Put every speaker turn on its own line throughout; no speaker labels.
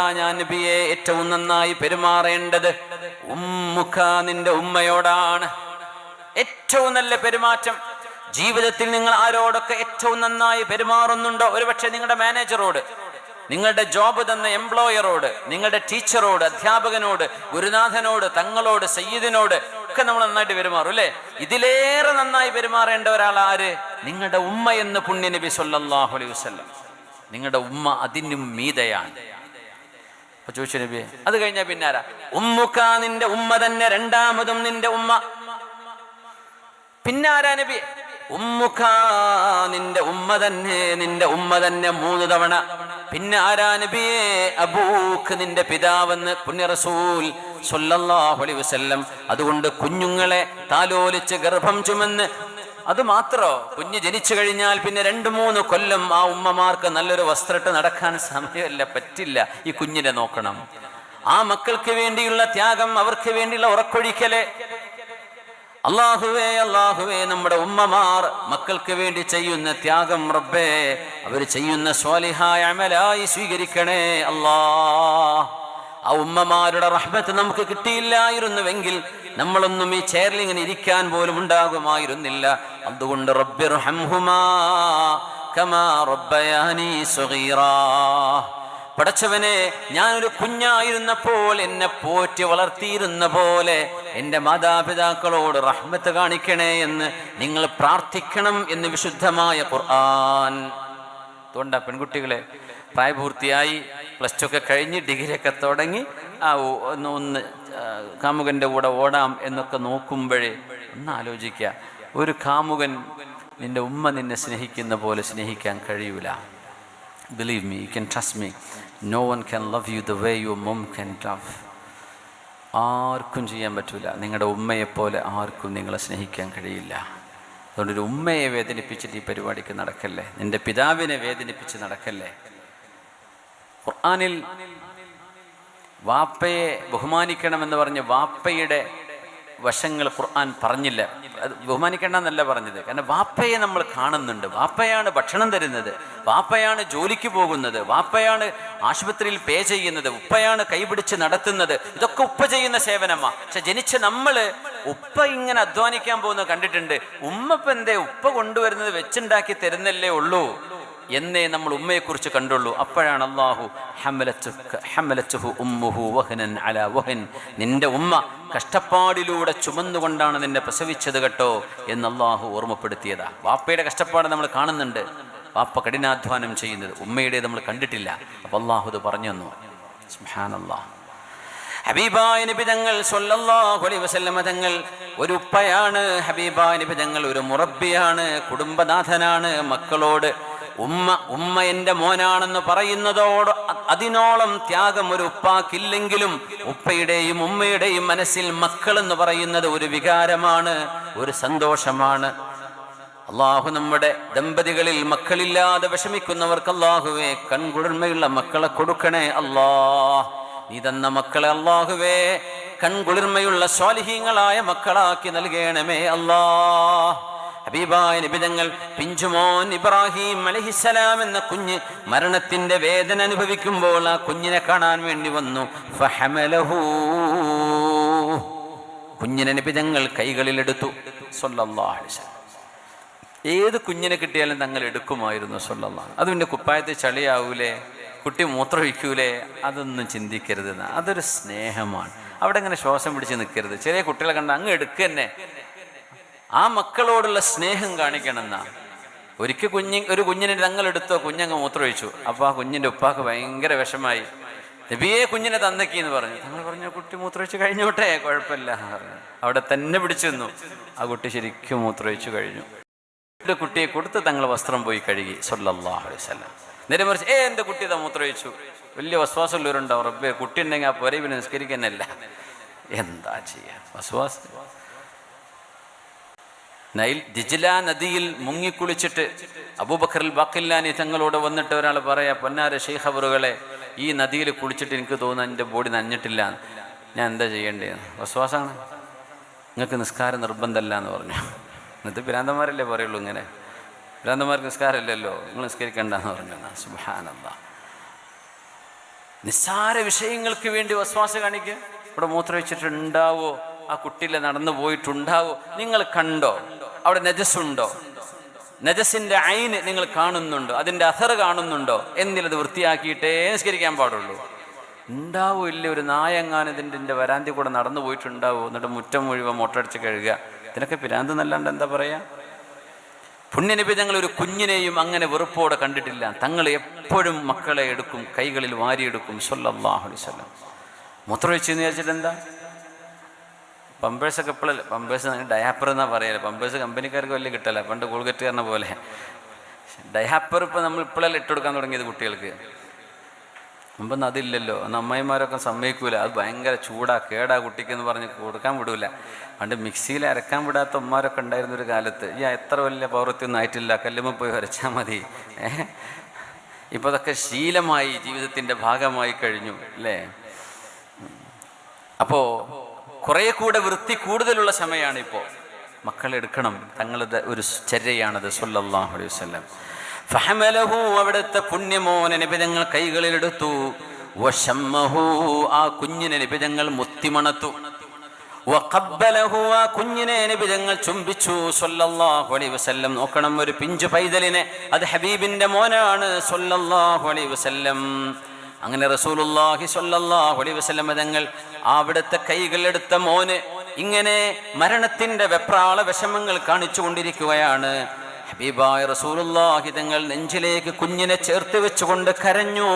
ഞാൻ നബിയെ ഏറ്റവും നന്നായി പെരുമാറേണ്ടത് ഉമ്മുഖ നിന്റെ ഉമ്മയോടാണ്. ഏറ്റവും നല്ല പെരുമാറ്റം. ജീവിതത്തിൽ നിങ്ങൾ ആരോടൊക്കെ ഏറ്റവും നന്നായി പെരുമാറുന്നുണ്ടോ? ഒരുപക്ഷെ നിങ്ങളുടെ മാനേജറോട് നിങ്ങളുടെ ജോബ് തന്ന എംപ്ലോയറോട് നിങ്ങളുടെ ടീച്ചറോട് അധ്യാപകനോട് ഗുരുനാഥനോട് തങ്ങളോട് സയ്യിദിനോട് ഒക്കെ നമ്മൾ നന്നായിട്ട് പെരുമാറും അല്ലേ? ഇതിലേറെ നന്നായി പെരുമാറേണ്ട ഒരാൾ ആര്? നിങ്ങളുടെ ഉമ്മ എന്ന് പുണ്യ നബി സല്ലല്ലാഹു അലൈഹി വസല്ലം. നിങ്ങളുടെ ഉമ്മ അതിനും മീതയാണ്. ചോദിച്ചു നബിയെ അത് കഴിഞ്ഞ പിന്നാരാ? ഉമ്മുക്ക നിന്റെ ഉമ്മ തന്നെ രണ്ടാമതും നിന്റെ ഉമ്മ. പിന്നാരാ നബി ഉമ്മുക്ക നിന്റെ ഉമ്മ തന്നെ നിന്റെ ഉമ്മ തന്നെ മൂന്ന് തവണ. പിന്നെ ആരാ നബിയെ? അബൂക്ക് നിന്റെ പിതാവെന്ന് പുണ്യ റസൂൽ സല്ലല്ലാഹു അലൈഹി വസല്ലം. അതുകൊണ്ട് കുഞ്ഞുങ്ങളെ താലോലിച്ച് ഗർഭം ചുമന്ന് അത് മാത്രോ? കുഞ്ഞ് ജനിച്ചു കഴിഞ്ഞാൽ പിന്നെ രണ്ട് മൂന്ന് കൊല്ലം ആ ഉമ്മമാർക്ക് നല്ലൊരു വസ്ത്രട്ട് നടക്കാൻ സമയമല്ല പറ്റില്ല. ഈ കുഞ്ഞിനെ നോക്കണം. ആ മക്കൾക്ക് വേണ്ടിയുള്ള ത്യാഗം അവർക്ക് വേണ്ടിയുള്ള ഉറക്കൊഴിക്കൽ. അള്ളാഹുവേ അള്ളാഹുവേ നമ്മുടെ ഉമ്മമാർ മക്കൾക്ക് വേണ്ടി ചെയ്യുന്ന ത്യാഗം റബ്ബേ അവർ ചെയ്യുന്ന സ്വാലിഹായ അമലായി സ്വീകരിക്കണേ അല്ലാ ആ ഉമ്മമാരുടെ റഹ്മത്ത് നമുക്ക് കിട്ടിയില്ലായിരുന്നുവെങ്കിൽ നമ്മളൊന്നും ഈ ചെയറിൽ ഇങ്ങനെ ഇരിക്കാൻ പോലും ഉണ്ടാകുമായിരുന്നില്ല. അതുകൊണ്ട് റബ്ബിർ പടച്ചവനെ ഞാനൊരു കുഞ്ഞായിരുന്നപ്പോൾ എന്നെ പോറ്റി വളർത്തിയിരുന്ന പോലെ എന്റെ മാതാപിതാക്കളോട് റഹ്മത്ത് കാണിക്കണേ എന്ന് നിങ്ങൾ പ്രാർത്ഥിക്കണം എന്ന് വിശുദ്ധമായ ഖുർആൻ. അതുകൊണ്ടാ പെൺകുട്ടികളെ പ്രായപൂർത്തിയായി പ്ലസ് ടു ഒക്കെ കഴിഞ്ഞ് ഡിഗ്രി ഒക്കെ തുടങ്ങി ആ ഒന്ന് കാമുകന്റെ കൂടെ ഓടാം എന്നൊക്കെ നോക്കുമ്പോഴേ ഒന്ന് ആലോചിക്കുക. ഒരു കാമുകൻ നിന്റെ ഉമ്മ നിന്നെ സ്നേഹിക്കുന്ന പോലെ സ്നേഹിക്കാൻ കഴിയൂല. Believe me you can trust me no one can love you the way you mum can love ആർക്കും ചെയ്യാൻ പറ്റില്ല നിങ്ങളുടെ ഉമ്മയെപ്പോലെ ആർക്കും നിങ്ങളെ സ്നേഹിക്കാൻ കഴിയില്ല. അതുകൊണ്ട് ഒരു ഉമ്മയെ വേദനിപ്പിച്ചിട്ട് ഈ പരിപാടിക്ക് നടക്കല്ലേ? നിന്റെ പിതാവിനെ വേദനിപ്പിച്ച് നടക്കല്ലേ? ഖുർആനിൽ വാപ്പയെ ബഹുമാനിക്കണമെന്ന് പറഞ്ഞ് വാപ്പയുടെ വശങ്ങൾ ഖുർആൻ പറഞ്ഞില്ല. അത് ബഹുമാനിക്കേണ്ടെന്നല്ല പറഞ്ഞത്. കാരണം വാപ്പയെ നമ്മൾ കാണുന്നുണ്ട്. വാപ്പയാണ് ഭക്ഷണം തരുന്നത്. വാപ്പയാണ് ജോലിക്ക് പോകുന്നത്. വാപ്പയാണ് ആശുപത്രിയിൽ പേ ചെയ്യുന്നത്. ഉപ്പയാണ് കൈപിടിച്ച് നടത്തുന്നത്. ഇതൊക്കെ ഉപ്പ ചെയ്യുന്ന സേവനമാ. പക്ഷെ ജനിച്ച നമ്മൾ ഉപ്പ ഇങ്ങനെ അധ്വാനിക്കാൻ പോകുന്നത് കണ്ടിട്ടുണ്ട്. ഉമ്മ ഇപ്പം എന്തേ? ഉപ്പ കൊണ്ടുവരുന്നത് വെച്ചുണ്ടാക്കി തരുന്നല്ലേ ഉള്ളൂ. എന്നേ നമ്മൾ ഉമ്മയെക്കുറിച്ച് കണ്ടുള്ളൂ. അപ്പോഴാണ് അള്ളാഹു ഹമലച്ചുഹു ഉമ്മുഹു വഹനൻ അല വഹൻ. നിന്റെ ഉമ്മ കഷ്ടപ്പാടിലൂടെ ചുമന്നുകൊണ്ടാണ് നിന്നെ പ്രസവിച്ചത് കേട്ടോ എന്ന് അള്ളാഹു ഓർമ്മപ്പെടുത്തിയതാ. വാപ്പയുടെ കഷ്ടപ്പാട് നമ്മൾ കാണുന്നുണ്ട്. വാപ്പ കഠിനാധ്വാനം ചെയ്യുന്നത് ഉമ്മയുടെ നമ്മൾ കണ്ടിട്ടില്ല. അപ്പൊ അള്ളാഹു ഇത് പറഞ്ഞു തന്നു. സുബ്ഹാനല്ലാഹ് ഹബീബായ നബി തങ്ങൾ സ്വല്ലല്ലാഹു അലൈഹി വസല്ലമ തങ്ങൾ ഒരു ഉപ്പയാണ് ഹബീബായ നബി തങ്ങൾ ഒരു മുറബിയാണ് കുടുംബനാഥനാണ് മക്കളോട് ഉമ്മ ഉമ്മ എന്റെ മോനാണെന്ന് പറയുന്നതോട് അതിനോളം ത്യാഗം ഒരു ഉപ്പാക്കില്ലെങ്കിലും ഉപ്പയുടെയും ഉമ്മയുടെയും മനസ്സിൽ മക്കൾ എന്ന് പറയുന്നത് ഒരു വികാരമാണ് ഒരു സന്തോഷമാണ്. അള്ളാഹു നമ്മുടെ ദമ്പതികളിൽ മക്കളില്ലാതെ വിഷമിക്കുന്നവർക്ക് അള്ളാഹുവേ കൺകുളിർമയുള്ള മക്കളെ കൊടുക്കണേ അല്ലാ. നീ തന്ന മക്കളെ അള്ളാഹുവേ കൺകുളിർമയുള്ള സ്വാലിഹീങ്ങളായ മക്കളാക്കി നൽകണമേ അല്ലാ. ഹബീബായ നിബിതങ്ങൾ പിഞ്ചുമോൻ ഇബ്രാഹിം അലഹിസലാം എന്ന കുഞ്ഞ് മരണത്തിന്റെ വേദന അനുഭവിക്കുമ്പോൾ ആ കുഞ്ഞിനെ കാണാൻ വേണ്ടി വന്നു. കുഞ്ഞിനെ നിബിതങ്ങൾ കൈകളിലെടുത്തു വസല്ലം. ഏത് കുഞ്ഞിനെ കിട്ടിയാലും തങ്ങൾ എടുക്കുമായിരുന്നു സല്ലല്ലാഹു അത് പിന്നെ കുപ്പായത്തിൽ ചളിയാവൂലേ കുട്ടി മൂത്രമൊഴിക്കൂലേ അതൊന്നും ചിന്തിക്കരുത് അതൊരു സ്നേഹമാണ്. അവിടെ ഇങ്ങനെ ശ്വാസം പിടിച്ച് നിൽക്കരുത് ചെറിയ കുട്ടികളെ കണ്ട അങ്ങ് എടുക്കുക തന്നെ ആ മക്കളോടുള്ള സ്നേഹം കാണിക്കണം എന്നാ ഒരിക്കൽ കുഞ്ഞി ഒരു കുഞ്ഞിനെ തങ്ങളെടുത്തോ കുഞ്ഞങ്ങ് മൂത്രമൊഴിച്ചു. അപ്പൊ ആ കുഞ്ഞിന്റെ ഉപ്പാക്ക് ഭയങ്കര വിഷമായി. നബിയെ കുഞ്ഞിനെ തന്നക്കി എന്ന് പറഞ്ഞു. തങ്ങൾ പറഞ്ഞു കുട്ടി മൂത്രമൊഴിച്ച് കഴിഞ്ഞോട്ടെ കുഴപ്പമില്ല അവിടെ തന്നെ പിടിച്ചു നിന്നു. ആ കുട്ടി ശരിക്കും മൂത്രമൊഴിച്ചു കഴിഞ്ഞു. കുട്ടിയെ കൊടുത്ത് തങ്ങൾ വസ്ത്രം പോയി കഴുകി സൊല്ലാഹു നേരെ മറിച്ച് ഏ എന്റെ കുട്ടി ഇതാ മൂത്രമൊഴിച്ചു. വലിയ വസ്വാസമുള്ളവരുണ്ടാവും റബ്ബേ. കുട്ടി ഉണ്ടെങ്കിൽ ആ പൊരേ പിന്നെ നിസ്കരിക്കുന്നല്ല എന്താ ചെയ്യാ? വസ്വാസം നൈൽ ദിജില നദിയിൽ മുങ്ങിക്കുളിച്ചിട്ട് അബൂബക്കറിൽ ബാക്കില്ലാനി തങ്ങളോട് വന്നിട്ട് ഒരാൾ പറയാ പൊന്നാര ഷെയ്ഖബറുകളെ ഈ നദിയിൽ കുളിച്ചിട്ട് എനിക്ക് തോന്നുന്നു എന്റെ ബോഡി നഞ്ഞിട്ടില്ല. ഞാൻ എന്താ ചെയ്യേണ്ടത് വസ്വാസാണ്. നിങ്ങൾക്ക് നിസ്കാരം നിർബന്ധമല്ല എന്ന് പറഞ്ഞു. എന്നിട്ട് ഭ്രാന്തന്മാരല്ലേ പറയുള്ളൂ ഇങ്ങനെ? ഭ്രാന്തന്മാർക്ക് നിസ്കാരമില്ലല്ലോ. നിങ്ങൾ നിസ്കരിക്കേണ്ടെന്ന് പറഞ്ഞു. സുബാനന്ദ നിസ്സാര വിഷയങ്ങൾക്ക് വേണ്ടി വസ്വാസ കാണിക്കുക ഇവിടെ മൂത്രമൊഴിച്ചിട്ടുണ്ടാവോ? ആ കുട്ടിയിലെ നടന്നു പോയിട്ടുണ്ടാവോ? നിങ്ങൾ കണ്ടോ? അവിടെ നജസ്സുണ്ടോ? നജസിന്റെ ഐന് നിങ്ങൾ കാണുന്നുണ്ടോ? അതിന്റെ അസർ കാണുന്നുണ്ടോ? എന്നിലത് വൃത്തിയാക്കിയിട്ടേ നിസ്കരിക്കാൻ പാടുള്ളൂ. ഉണ്ടാവോ ഇല്ല ഒരു നായങ്ങാൻ ഇതിന്റെ വരാന്തി കൂടെ നടന്നു പോയിട്ടുണ്ടാവോ? എന്നിട്ട് മുറ്റം മുഴുവൻ മുട്ടടിച്ച് കഴുകുക. ഇതിനൊക്കെ പിരാന്ത് നല്ലാണ്ട് എന്താ പറയാ? പുണ്യനബി ഞങ്ങൾ ഒരു കുഞ്ഞിനെയും അങ്ങനെ വെറുപ്പോടെ കണ്ടിട്ടില്ല. തങ്ങൾ എപ്പോഴും മക്കളെ എടുക്കും കൈകളിൽ വാരിയെടുക്കും. സല്ലല്ലാഹു അലൈഹി വസല്ലം. മൂത്രമൊഴിച്ച് എന്ന് വിചാരിച്ചിട്ട് എന്താ? പമ്പേഴ്സൊക്കെ ഇപ്പോഴല്ലേ പമ്പേഴ്സ് ഡയാപ്പർ എന്നാ പറയൽ. പമ്പേഴ്സ് കമ്പനിക്കാർക്ക് വലിയ കിട്ടല. പണ്ട് കോൾഗറ്റ് കാരണ പോലെ. ഡയാപ്പർ ഇപ്പം നമ്മൾ ഇപ്പോഴല്ലേ ഇട്ടുകൊടുക്കാൻ തുടങ്ങിയത് കുട്ടികൾക്ക്? മുമ്പൊന്നും അതില്ലല്ലോ. അന്ന് അമ്മായിമാരൊക്കെ സമ്മതിക്കൂല. അത് ഭയങ്കര ചൂടാ കേടാ കുട്ടിക്ക് എന്ന് പറഞ്ഞ് കൊടുക്കാൻ വിടൂല. പണ്ട് മിക്സിയിൽ അരക്കാൻ വിടാത്ത ഉമ്മാരൊക്കെ ഉണ്ടായിരുന്ന ഒരു കാലത്ത് ഈ എത്ര വലിയ പൗരത്വമൊന്നും ആയിട്ടില്ല. കല്ലുമ്മ പോയി വരച്ചാൽ മതി. ഏഹ് ഇപ്പോൾ അതൊക്കെ ശീലമായി ജീവിതത്തിന്റെ ഭാഗമായി കഴിഞ്ഞു അല്ലേ? അപ്പോൾ കുറേ കൂടെ വൃത്തി കൂടുതലുള്ള സമയമാണ് ഇപ്പോൾ മക്കളെടുക്കണം തങ്ങളുടെ ഒരു ചര്യയാണത് സല്ലല്ലാഹു അലൈഹി വസല്ലം. ഫഹമലഹു അവിടുത്തെ പുണ്യമോന നിബിതങ്ങൾ കൈകളിലെടുത്തു. വശമ്മഹു ആ കുഞ്ഞിനെ നിബിതങ്ങൾ മുത്തിമണത്തു. വഖബ്ബലഹു ആ കുഞ്ഞിനെ നിബിതങ്ങൾ ചുംബിച്ചു. സല്ലല്ലാഹു അലൈഹി വസല്ലം. നോക്കണം ഒരു പിഞ്ചു പൈതലിനെ. അത് ഹബീബിന്റെ മോനാണ്. സല്ലല്ലാഹു അലൈഹി വസല്ലം. അങ്ങനെ റസൂലുള്ളാഹി സ്വല്ലല്ലാഹു അലൈഹി വസല്ലം തങ്ങൾ അവിടുത്തെ കൈകളെടുത്ത മോന് ഇങ്ങനെ മരണത്തിന്റെ വെപ്രാള വിഷമങ്ങൾ കാണിച്ചു കൊണ്ടിരിക്കുകയാണ്. ഹബീബായ റസൂലുള്ളാഹി തങ്ങൾ നെഞ്ചിലേക്ക് കുഞ്ഞിനെ ചേർത്ത് വെച്ചുകൊണ്ട് കരഞ്ഞു.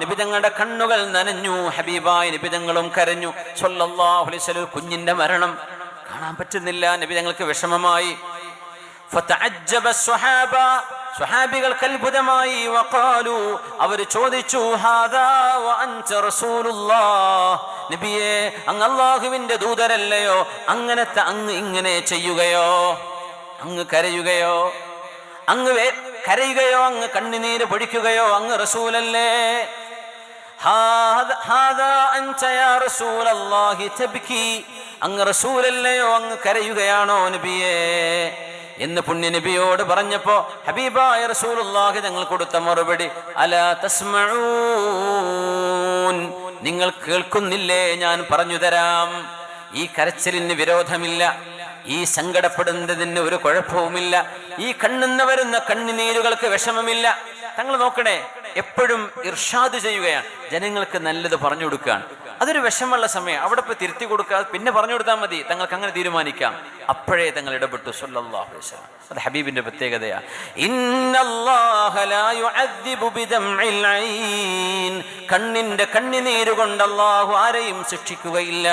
നിബിതങ്ങളുടെ കണ്ണുകൾ നനഞ്ഞു. ഹബീബായ നിബിതങ്ങളും കരഞ്ഞു. സ്വല്ലല്ലാഹു അലൈഹി വസല്ലം കുഞ്ഞിന്റെ മരണം കാണാൻ പറ്റുന്നില്ല. നബി തങ്ങൾക്ക് വിഷമമായി. ഫതഅജ്ജബ സ്വഹാബ സ്വഹാബികൾക്ക് അത്ഭുതമായി. വക്കാലു അവർ ചോദിച്ചു നബിയേ അങ്ങ് അള്ളാഹുവിന്റെ ദൂതരല്ലയോ? അങ്ങനത്തെ അങ്ങ് ഇങ്ങനെ ചെയ്യുകയോ? അങ്ങ് കരയുകയോ? അങ്ങ് കരയുകയോ? അങ്ങ് കണ്ണുനീര് പൊടിക്കുകയോ? അങ്ങ് റസൂലല്ലേ? അങ്ങ് റസൂലല്ലയോ? അങ്ങ് കരയുകയാണോ നബിയേ? എന്ന് പുണ്യ നബിയോട് പറഞ്ഞപ്പോ ഹബീബായ റസൂലുള്ളാഹി ഞങ്ങൾ കൊടുത്ത മറുപടി അല തസ്മഊൻ. നിങ്ങൾ കേൾക്കുന്നില്ലേ? ഞാൻ പറഞ്ഞു തരാം. ഈ കരച്ചിലിന് വിരോധമില്ല. ഈ സങ്കടപ്പെടുന്നതിന് ഒരു കുഴപ്പവുമില്ല. ഈ കണ്ണുന്ന വരുന്ന കണ്ണുനീരുകൾക്ക് വിഷമമില്ല. തങ്ങൾ നോക്കണേ എപ്പോഴും ഇർഷാദ് ചെയ്യുകയാണ്. ജനങ്ങൾക്ക് നല്ലത് പറഞ്ഞു കൊടുക്കുകയാണ്. അതൊരു വിഷമമുള്ള സമയം. അവിടെ പോയി തിരുത്തി കൊടുക്കാതെ പിന്നെ പറഞ്ഞു കൊടുത്താൽ മതി. തങ്ങൾക്ക് അങ്ങനെ തീരുമാനിക്കാം. അപ്പോഴേ തങ്ങൾ ഇടപെട്ടു. സല്ലല്ലാഹു അലൈഹി അത് ഹബീബിന്റെ പ്രത്യേകതയാണ് കണ്ണിന്റെ കണ്ണുനീര് കൊണ്ട് അള്ളാഹു ആരെയും ശിക്ഷിക്കുകയില്ല.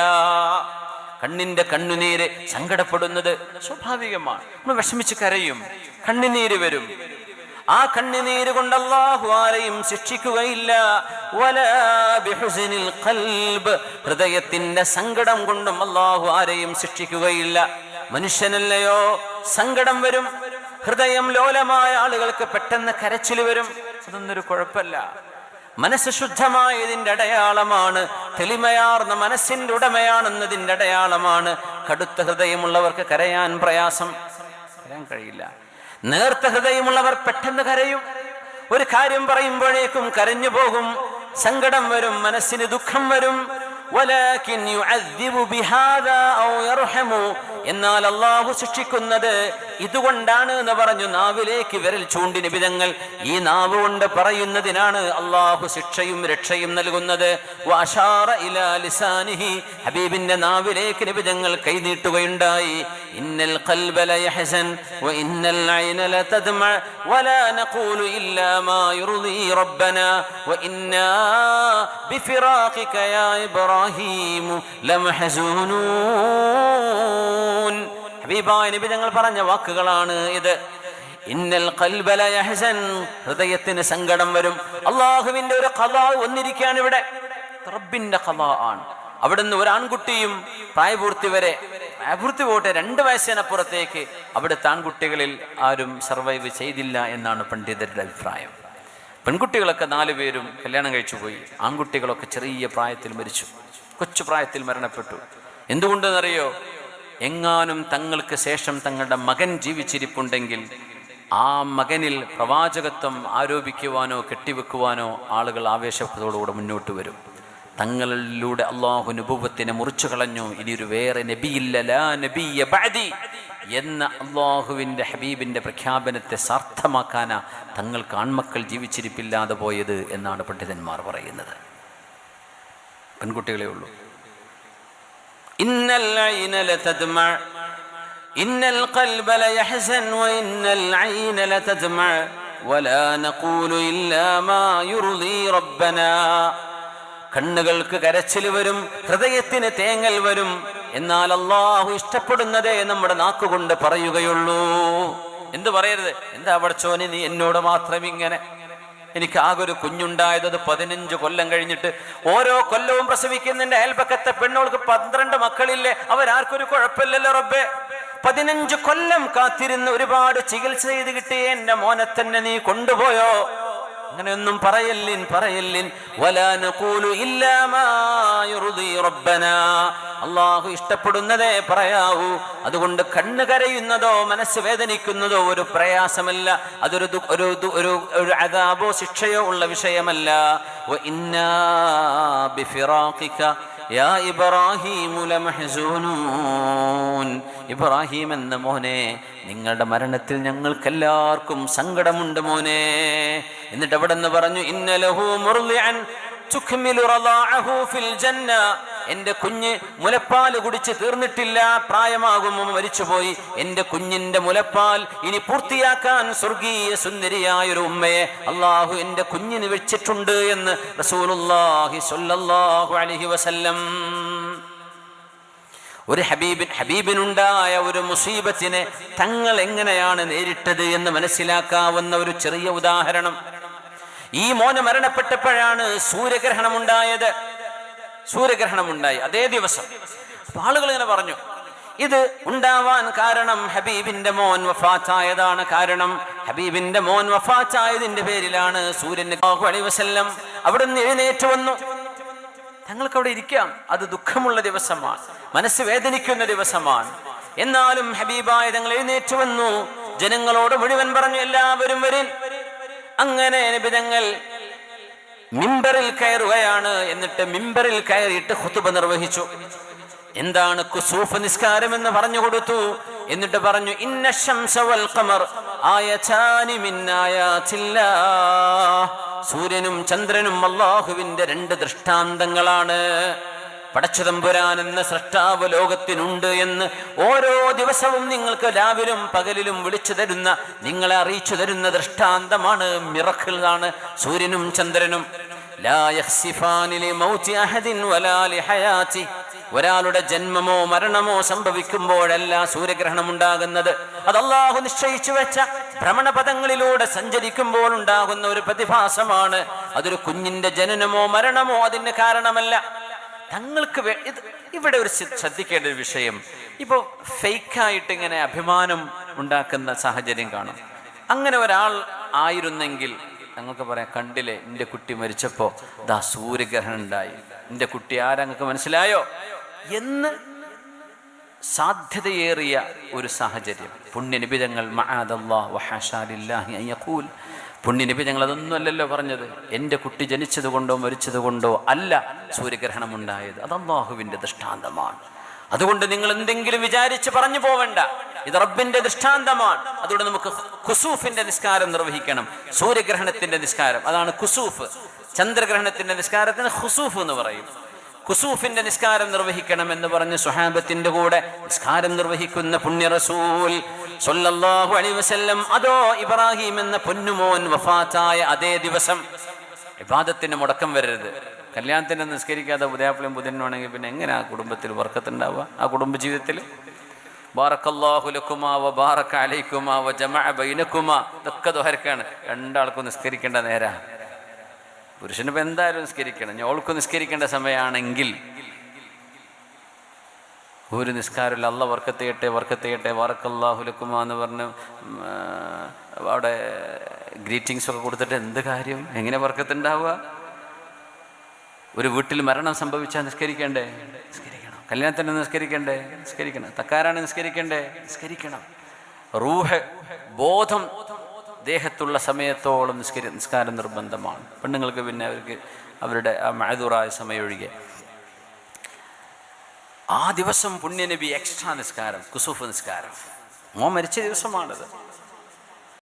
കണ്ണിന്റെ കണ്ണുനീര് സങ്കടപ്പെടുന്നത് സ്വാഭാവികമാണ്. നമ്മൾ വിഷമിച്ച് കരയും. കണ്ണുനീര് വരും. ആ കണ്ണുനീര് കൊണ്ട് അള്ളാഹു ആരെയും ശിക്ഷിക്കുകയില്ല. ഹൃദയത്തിന്റെ സങ്കടം കൊണ്ടും അള്ളാഹു ആരെയും ശിക്ഷിക്കുകയില്ല. മനുഷ്യനല്ലയോ? സങ്കടം വരും. ഹൃദയം ലോലമായ ആളുകൾക്ക് പെട്ടെന്ന് കരച്ചിൽ വരും. അതൊന്നൊരു കുഴപ്പമില്ല മനസ്സ് ശുദ്ധമായതിന്റെ അടയാളമാണ്. തെളിമയാർന്ന മനസ്സിന്റെ ഉടമയാണെന്നതിന്റെ അടയാളമാണ്. കടുത്ത ഹൃദയമുള്ളവർക്ക് കരയാൻ പ്രയാസം. കരയാൻ കഴിയില്ല. നേർത്ത ഹൃദയമുള്ളവർ പെട്ടെന്ന് കരയും. ഒരു കാര്യം പറയുമ്പോഴേക്കും കരഞ്ഞു പോകും. സങ്കടം വരും മനസ്സിന് ദുഃഖം വരും. എന്നാൽ അള്ളാഹു ശിക്ഷിക്കുന്നത് ഇതുകൊണ്ടാണ് എന്ന് പറഞ്ഞു നാവിലേക്ക് വിരൽ ചൂണ്ടി നിബിതങ്ങൾ ഈ നാവ് കൊണ്ട് പറയുന്നതിനാണ് അള്ളാഹു ശിക്ഷയും രക്ഷയും നൽകുന്നത്. ഹബീബിന്റെ നാവിലേക്ക് നിബിതങ്ങൾ കൈനീട്ടുകയുണ്ടായി. ഇന്നൽ ഖൽബ ലയഹസൻ വഇന്നൽ ഐന വലാ നഖൂലു ഇല്ലാ മാ വഇന്നാ യാ ഹബീബായ നബി ഞങ്ങൾ പറഞ്ഞ വാക്കുകളാണ് ഇത്. ഇന്നൽ ഖൽബല യഹസൻ. ഹൃദയത്തിന് സങ്കടം വരും. അള്ളാഹുവിന്റെ ഒരു കഥ വന്നിരിക്കുകയാണ് ഇവിടെ. റബ്ബിന്റെ കഥ ആണ്. അവിടുന്ന് ഒരു ആൺകുട്ടിയും പ്രായപൂർത്തി വരെ പ്രായപൂർത്തി പോട്ടെ രണ്ട് വയസ്സിനപ്പുറത്തേക്ക് അവിടുത്തെ ആൺകുട്ടികളിൽ ആരും സർവൈവ് ചെയ്തില്ല എന്നാണ് പണ്ഡിതരുടെ അഭിപ്രായം. പെൺകുട്ടികളൊക്കെ നാലു പേരും കല്യാണം കഴിച്ചു പോയി. ആൺകുട്ടികളൊക്കെ ചെറിയ പ്രായത്തിൽ മരിച്ചു. കൊച്ചു പ്രായത്തിൽ മരണപ്പെട്ടു. എന്തുകൊണ്ടെന്നറിയോ? എങ്ങാനും തങ്ങൾക്ക് ശേഷം തങ്ങളുടെ മകൻ ജീവിച്ചിരിപ്പുണ്ടെങ്കിൽ ആ മകനിൽ പ്രവാചകത്വം ആരോപിക്കുവാനോ കെട്ടിവെക്കുവാനോ ആളുകൾ ആവേശത്തോടുകൂടെ മുന്നോട്ട് വരും. തങ്ങളിലൂടെ അള്ളാഹു നുഭവത്തിനെ മുറിച്ചു കളഞ്ഞു. ഇനിയൊരു വേറെ നബിയില്ല. നബിയ ബഅദി എന്ന അള്ളാഹുവിന്റെ ഹബീബിന്റെ പ്രഖ്യാപനത്തെ സാർത്ഥമാക്കാനാ തങ്ങൾക്ക് ആൺമക്കൾ ജീവിച്ചിരിപ്പില്ലാതെ പോയത് എന്നാണ് പണ്ഡിതന്മാർ പറയുന്നത്. പെൺകുട്ടികളെ ഉള്ളൂ. ഇന്നൽ ഐന ലതദ്മഅ إن القلب ليحزن وإن العين لتدمع ولا نقول إلا ما يرضي ربنا കണ്ണുകൾക്ക് കരച്ചിൽ വരും ഹൃദയത്തിന് തേങ്ങൽ വരും എന്നാൽ അള്ളാഹു ഇഷ്ടപ്പെടുന്നതേ നമ്മുടെ നാക്കുകൊണ്ട് പറയുകയുള്ളൂ എന്ത് പറയരുത് എന്താ പടച്ചോനെ നീ എന്നോട് മാത്രം ഇങ്ങനെ എനിക്ക് ആകെ ഒരു കുഞ്ഞുണ്ടായത് പതിനഞ്ച് കൊല്ലം കഴിഞ്ഞിട്ട് ഓരോ കൊല്ലവും പ്രസവിക്കുന്നതിന്റെ അയൽപക്കത്തെ പെണ്ണുകൾക്ക് പന്ത്രണ്ട് മക്കളില്ലേ? അവരാർക്കൊരു കുഴപ്പമില്ലല്ലോ റബ്ബേ. പതിനഞ്ച് കൊല്ലം കാത്തിരുന്ന് ഒരുപാട് ചികിത്സ ചെയ്ത് കിട്ടിയ എന്റെ മോനെ തന്നെ നീ കൊണ്ടുപോയോ? അങ്ങനെയൊന്നും പറയല്ലിൻ പറയല്ലിൻ. അള്ളാഹു ഇഷ്ടപ്പെടുന്നതേ പറയാവൂ. അതുകൊണ്ട് കണ്ണു കരയുന്നതോ മനസ്സ് വേദനിക്കുന്നതോ ഒരു പ്രയാസമല്ല. അതൊരു ഒരു ഒരു ഒരു അതാബോ ശിക്ഷയോ ഉള്ള വിഷയമല്ല. യാ ഇബ്രാഹീമു ലമഹ്സൂനൂൻ. ഇബ്രാഹിം എന്ന മോനെ നിങ്ങളുടെ മരണത്തിൽ ഞങ്ങൾക്കെല്ലാവർക്കും സങ്കടമുണ്ട് മോനെ. എന്നിട്ട് അവിടെ നിന്ന് പറഞ്ഞു ഇന്നലഹു മുർലിഅൻ തുക്മിലു റളാഅഹു ഫിൽ ജന്ന എന്റെ കുഞ്ഞ് മുലപ്പാൽ കുടിച്ച് തീർന്നിട്ടില്ല പ്രായമാകുമ്പോൾ മരിച്ചുപോയി. എന്റെ കുഞ്ഞിന്റെ മുലപ്പാൽ ഇനി പൂർത്തിയാക്കാൻ സ്വർഗീയ സുന്ദരിയായ ഒരു ഉമ്മയെ അള്ളാഹു എന്റെ കുഞ്ഞിന് വെച്ചിട്ടുണ്ട് എന്ന് സ്വല്ലല്ലാഹു അലൈഹി വസല്ലം. ഒരു ഹബീബിൻ ഹബീബിനുണ്ടായ ഒരു മുസീബത്തിനെ തങ്ങൾ എങ്ങനെയാണ് നേരിട്ടത് എന്ന് മനസ്സിലാക്കാവുന്ന ഒരു ചെറിയ ഉദാഹരണം. ഈ മോന് മരണപ്പെട്ടപ്പോഴാണ് സൂര്യഗ്രഹണം ഉണ്ടായത് സൂര്യഗ്രഹണം ഉണ്ടായി അതേ ദിവസം അപ്പൊ ആളുകൾ ഇങ്ങനെ പറഞ്ഞു ഇത് ഉണ്ടാവാൻ കാരണം ഹബീബിന്റെ മോൻ വഫാച്ചായതാണ് കാരണം. ഹബീബിന്റെ മോൻ വഫാച്ചായതിന്റെ പേരിലാണ് സൂര്യൻ വസല്ലം അവിടെ നിന്ന് എഴുന്നേറ്റ് വന്നു. ഞങ്ങൾക്ക് അവിടെ ഇരിക്കാം. അത് ദുഃഖമുള്ള ദിവസമാണ്. മനസ്സ് വേദനിക്കുന്ന ദിവസമാണ്. എന്നാലും ഹബീബായ തങ്ങൾ എഴുന്നേറ്റ് വന്നു. ജനങ്ങളോട് മുഴുവൻ പറഞ്ഞു എല്ലാവരും വരിൻ. അങ്ങനെ നിബിതങ്ങൾ മിമ്പറിൽ കയറുകയാണ് എന്നിട്ട് മിമ്പറിൽ കയറിയിട്ട് ഹുത്തുബ നിർവഹിച്ചു. എന്താണ് കുസൂഫ് നിസ്കാരം എന്ന് പറഞ്ഞു കൊടുത്തു? എന്നിട്ട് പറഞ്ഞു ഇന്ന സൂര്യനും ചന്ദ്രനും അള്ളാഹുവിന്റെ രണ്ട് ദൃഷ്ടാന്തങ്ങളാണ്. പടച്ചുതമ്പുരാൻ എന്ന സൃഷ്ടാവ് ലോകത്തിനുണ്ട് എന്ന് ഓരോ ദിവസവും നിങ്ങൾക്ക് രാവിലും പകലിലും വിളിച്ചു തരുന്ന നിങ്ങളെ അറിയിച്ചു തരുന്ന ദൃഷ്ടാന്തമാണ് മിറക്കിളാണ് സൂര്യനും ചന്ദ്രനും. ഒരാളുടെ ജന്മമോ മരണമോ സംഭവിക്കുമ്പോഴല്ല സൂര്യഗ്രഹണം ഉണ്ടാകുന്നത്. അത് അള്ളാഹു നിശ്ചയിച്ചു വെച്ച ഭ്രമണപഥങ്ങളിലൂടെ സഞ്ചരിക്കുമ്പോൾ ഉണ്ടാകുന്ന ഒരു പ്രതിഭാസമാണ്. അതൊരു കുഞ്ഞിന്റെ ജനനമോ മരണമോ അതിന് കാരണമല്ല. ഇത് ഇവിടെ ഒരു ശ്ര- ശ്രദ്ധിക്കേണ്ട ഒരു വിഷയം. ഇപ്പോൾ ഫേക്കായിട്ട് ഇങ്ങനെ അഭിമാനം ഉണ്ടാക്കുന്ന സാഹചര്യം കാണും. അങ്ങനെ ഒരാൾ ആയിരുന്നെങ്കിൽ ഞങ്ങൾക്ക് പറയാം കണ്ടില്ലേ എന്റെ കുട്ടി മരിച്ചപ്പോൾ ദാ സൂര്യഗ്രഹണം ഉണ്ടായി എന്റെ കുട്ടി ആരങ്ങൾക്ക് മനസ്സിലായോ? എന്ന് സാധ്യതയേറിയ ഒരു സാഹചര്യം. പുണ്യനിബിതങ്ങൾ പുണ്യനിബിതങ്ങൾ ഞങ്ങളതൊന്നും അല്ലല്ലോ പറഞ്ഞത്. എന്റെ കുട്ടി ജനിച്ചത് കൊണ്ടോ മരിച്ചത് കൊണ്ടോ അല്ല സൂര്യഗ്രഹണം ഉണ്ടായത് അത് അള്ളാഹുവിന്റെ ദൃഷ്ടാന്തമാണ്. അതുകൊണ്ട് നിങ്ങൾ എന്തെങ്കിലും വിചാരിച്ച് പറഞ്ഞു പോവണ്ട. ഇത് റബ്ബിന്റെ ദൃഷ്ടാന്തമാണ്. അതുകൊണ്ട് നമുക്ക് കുസൂഫിന്റെ നിസ്കാരം നിർവഹിക്കണം. സൂര്യഗ്രഹണത്തിന്റെ നിസ്കാരം. അതാണ് ഖുസൂഫ്. ചന്ദ്രഗ്രഹണത്തിന്റെ നിസ്കാരത്തിന് ഖുസൂഫ് എന്ന് പറയും. കുസൂഫിന്റെ നിസ്കാരം നിർവഹിക്കണം എന്ന് പറഞ്ഞ് സുഹാബത്തിന്റെ കൂടെ നിസ്കാരം നിർവഹിക്കുന്ന പുണ്യ റസൂൽ അലൈഹി വസല്ലം അതോ ഇബ്രാഹിം എന്ന പൊന്നുമോൻ വഫാത്തായ അതേ ദിവസം വിവാദത്തിന് മുടക്കം വരരുത്. കല്യാണത്തിന് നിസ്കരിക്കാതെ ഉദയാപ്പിളിയും ബുധനുമാണെങ്കിൽ പിന്നെ എങ്ങനെ ആ കുടുംബത്തിൽ വർക്കത്തുണ്ടാവുക? ആ കുടുംബ ജീവിതത്തിൽ ബാറക്കല്ലാഹുലക്കുമാ വ ബാറക്ക അലൈക്കുമാ ജമഅ ബൈനക്കുമാ. ഇതൊക്കെ ദോഹരക്കാണ്. രണ്ടാൾക്കും നിസ്കരിക്കേണ്ട നേരാ. പുരുഷന് ഇപ്പം എന്തായാലും നിസ്കരിക്കണം. ഞോൾക്ക് നിസ്കരിക്കേണ്ട സമയമാണെങ്കിൽ ഒരു നിസ്കാരമില്ല. അല്ല വർക്കത്തെയട്ടെ വർക്കത്തെയട്ടെ വറക്കല്ലാഹുലക്കുമ എന്ന് പറഞ്ഞ് അവിടെ ഗ്രീറ്റിങ്സ് ഒക്കെ കൊടുത്തിട്ട് എന്ത് കാര്യം? എങ്ങനെ വർക്കത്തുണ്ടാവുക ഒരു വീട്ടിൽ മരണം സംഭവിച്ചാൽ നിസ്കരിക്കണ്ടേ? നിസ്കരിക്കണം. കല്യാണത്തിന് നിസ്കരിക്കണ്ടേ? നിസ്കരിക്കണം. തക്കാരാണ് നിസ്കരിക്കണ്ടേ? നിസ്കരിക്കണം. റൂഹ് ബോധം ദേഹത്തുള്ള സമയത്തോളം നിസ്കരി നിസ്കാരം നിർബന്ധമാണ്. പെണ്ണുങ്ങൾക്ക് പിന്നെ അവർക്ക് അവരുടെ ആ മഴതൂറായ സമയം ഒഴികെ ആ ദിവസം പുണ്യനബി എക്സ്ട്രാ നിസ്കാരം കുസുഫ് നിസ്കാരം. മോ മരിച്ച ദിവസമാണത്.